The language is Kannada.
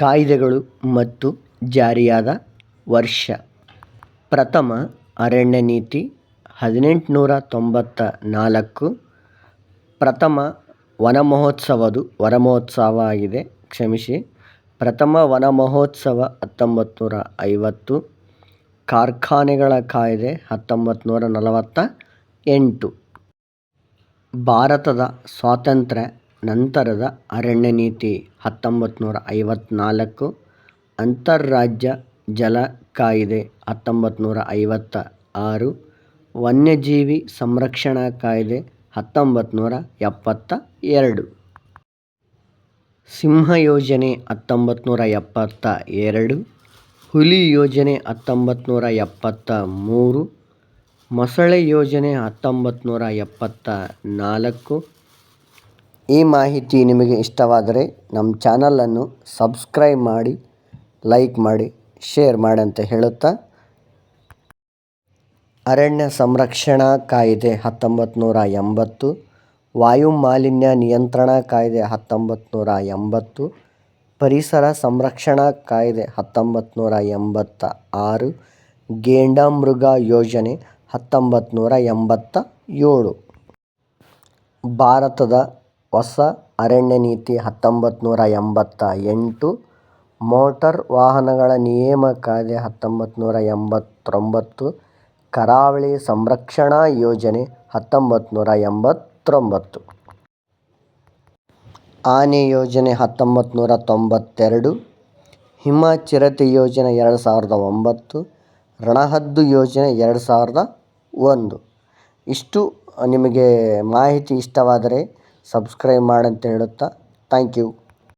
ಕಾಯ್ದೆಗಳು ಮತ್ತು ಜಾರಿಯಾದ ವರ್ಷ. ಪ್ರಥಮ ಅರಣ್ಯ ನೀತಿ ಹದಿನೆಂಟುನೂರ ತೊಂಬತ್ತ ನಾಲ್ಕು ಪ್ರಥಮ ವನ ಮಹೋತ್ಸವದು ವನ ಮಹೋತ್ಸವ ಆಗಿದೆ. ಕ್ಷಮಿಸಿ. ಪ್ರಥಮ ವನ ಮಹೋತ್ಸವ ಹತ್ತೊಂಬತ್ತು ನೂರ ಐವತ್ತು ಕಾರ್ಖಾನೆಗಳ ಕಾಯ್ದೆ ಹತ್ತೊಂಬತ್ತು ನೂರ ನಲವತ್ತ ಎಂಟು. ಭಾರತದ ಸ್ವಾತಂತ್ರ್ಯ ನಂತರದ ಅರಣ್ಯ ನೀತಿ ಹತ್ತೊಂಬತ್ತು ನೂರ ಐವತ್ತ್ನಾಲ್ಕು ಅಂತರರಾಜ್ಯ ಜಲ ಕಾಯಿದೆ ಹತ್ತೊಂಬತ್ತು ನೂರ ಐವತ್ತ ಆರು ವನ್ಯಜೀವಿ ಸಂರಕ್ಷಣಾ ಕಾಯ್ದೆ ಹತ್ತೊಂಬತ್ತು ನೂರ ಎಪ್ಪತ್ತ ಎರಡು. ಸಿಂಹ ಯೋಜನೆ ಹತ್ತೊಂಬತ್ತು ನೂರ ಎಪ್ಪತ್ತ ಎರಡು, ಹುಲಿ ಯೋಜನೆ ಹತ್ತೊಂಬತ್ತು ನೂರ ಎಪ್ಪತ್ತ ಮೂರು, ಮೊಸಳೆ ಯೋಜನೆ ಹತ್ತೊಂಬತ್ತು ನೂರ ಎಪ್ಪತ್ತ ನಾಲ್ಕು ಈ ಮಾಹಿತಿ ನಿಮಗೆ ಇಷ್ಟವಾದರೆ ನಮ್ಮ ಚಾನಲನ್ನು ಸಬ್ಸ್ಕ್ರೈಬ್ ಮಾಡಿ, ಲೈಕ್ ಮಾಡಿ, ಶೇರ್ ಮಾಡಿ ಅಂತ ಹೇಳುತ್ತಾ? ಅರಣ್ಯ ಸಂರಕ್ಷಣಾ ಕಾಯ್ದೆ ಹತ್ತೊಂಬತ್ತು ನೂರ ಎಂಬತ್ತು, ವಾಯು ಮಾಲಿನ್ಯ ನಿಯಂತ್ರಣ ಕಾಯ್ದೆ ಹತ್ತೊಂಬತ್ತು ನೂರ ಎಂಬತ್ತು, ಪರಿಸರ ಸಂರಕ್ಷಣಾ ಕಾಯ್ದೆ ಹತ್ತೊಂಬತ್ತು ನೂರ ಎಂಬತ್ತ ಆರು ಘೇಂಡಾಮೃಗ ಯೋಜನೆ ಹತ್ತೊಂಬತ್ತು ನೂರ ಎಂಬತ್ತ ಏಳು. ಭಾರತದ ಹೊಸ ಅರಣ್ಯ ನೀತಿ ಹತ್ತೊಂಬತ್ತು ನೂರ ಎಂಬತ್ತ ಎಂಟು, ಮೋಟಾರ್ ವಾಹನಗಳ ನಿಯಮ ಕಾಯ್ದೆ ಹತ್ತೊಂಬತ್ತು ನೂರ ಎಂಬತ್ತೊಂಬತ್ತು, ಕರಾವಳಿ ಸಂರಕ್ಷಣಾ ಯೋಜನೆ ಹತ್ತೊಂಬತ್ತು ನೂರ ಎಂಬತ್ತೊಂಬತ್ತು. ಆನೆ ಯೋಜನೆ ಹತ್ತೊಂಬತ್ತು ನೂರ ತೊಂಬತ್ತೆರಡು ಹಿಮ ಚಿರತೆ ಯೋಜನೆ ಎರಡು ಸಾವಿರದ ಒಂಬತ್ತು, ರಣಹದ್ದು ಯೋಜನೆ ಎರಡು ಸಾವಿರದ ಒಂದು. ಇಷ್ಟು ನಿಮಗೆ ಮಾಹಿತಿ ಇಷ್ಟವಾದರೆ ಸಬ್ಸ್ಕ್ರೈಬ್ ಮಾಡಂತ ಹೇಳುತ್ತಾ. Thank you